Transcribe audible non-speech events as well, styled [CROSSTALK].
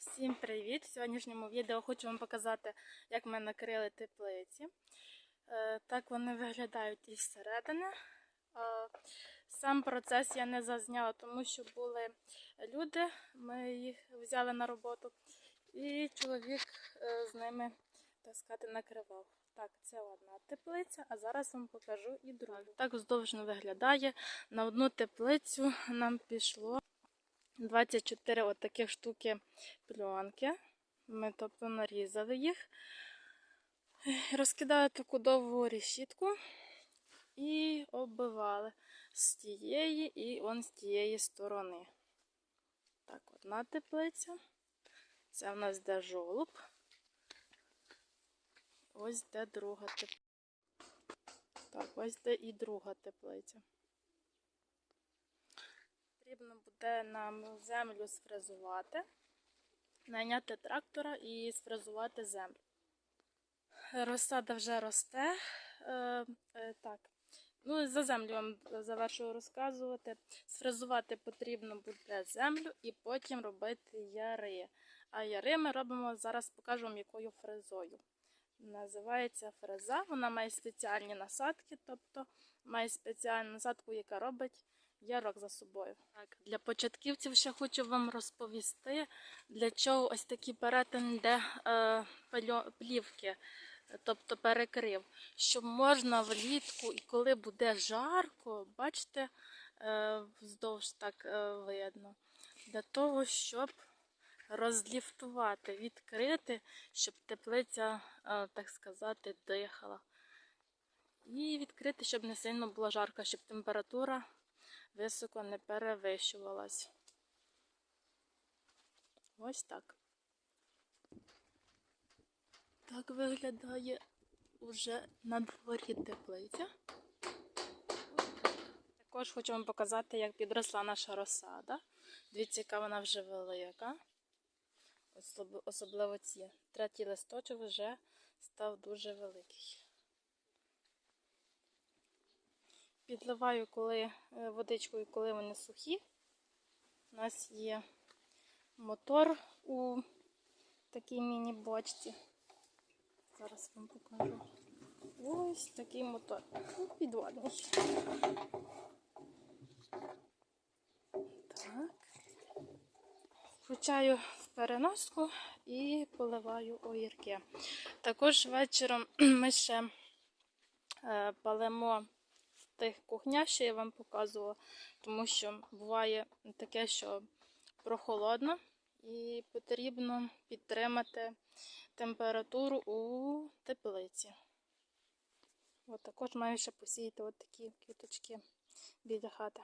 Всім привіт! В сьогоднішньому відео хочу вам показати, як ми накрили теплиці. Е, Так вони виглядають із середини. Е, Сам процес я не зазняла, тому що були люди, ми їх взяли на роботу, і чоловік е, з ними, так сказати, накривав. Так, це одна теплиця, а зараз вам покажу і другу. Так вздовж виглядає. На одну теплицю нам пішло 24 от штуки пленки. Ми тобто нарізали їх, розкидали таку довгу решітку і оббивали з тієї і он з тієї сторони. Так, одна теплиця. Це в нас де жолоб. Ось де друга теплиця. Так, ось де і друга теплиця. Потрібно буде нам землю сфрезувати, найняти трактора і сфрезувати землю. Розсада вже росте. Е, е, так. Ну, за землю вам завершую розказувати. Сфрезувати потрібно буде землю і потім робити яри. А яри ми робимо, зараз покажу вам якою фрезою. Називається фреза, вона має спеціальні насадки, тобто має спеціальну насадку, яка робить ярок за собою. Так, для початківців ще хочу вам розповісти, для чого ось такий перетин йде е, плівки, тобто перекрив, щоб можна влітку, і коли буде жарко, бачите, е, вздовж так е, видно, для того, щоб розліфтувати, відкрити, щоб теплиця, е, так сказати, дихала. І відкрити, щоб не сильно було жарко, щоб температура високо не перевищувалась. Ось так. Так виглядає вже на дворі теплиця. Також хочу вам показати, як підросла наша розсада. Дивіться, яка вона вже велика. Особливо ці. Третій листочок вже став дуже великий. Підливаю коли е, водичкою, коли вони сухі. У нас є мотор у такій міні-бочці. Зараз вам покажу. Ось такий мотор. Ну, Підводний. Так. Включаю в переноску і поливаю огірки. Також вечором [CLEARS THROAT] ми ще е, палимо тих кухня, що я вам показувала, тому що буває таке, що прохолодно і потрібно підтримати температуру у теплиці. От також маю ще посіяти от такі квіточки біля хати.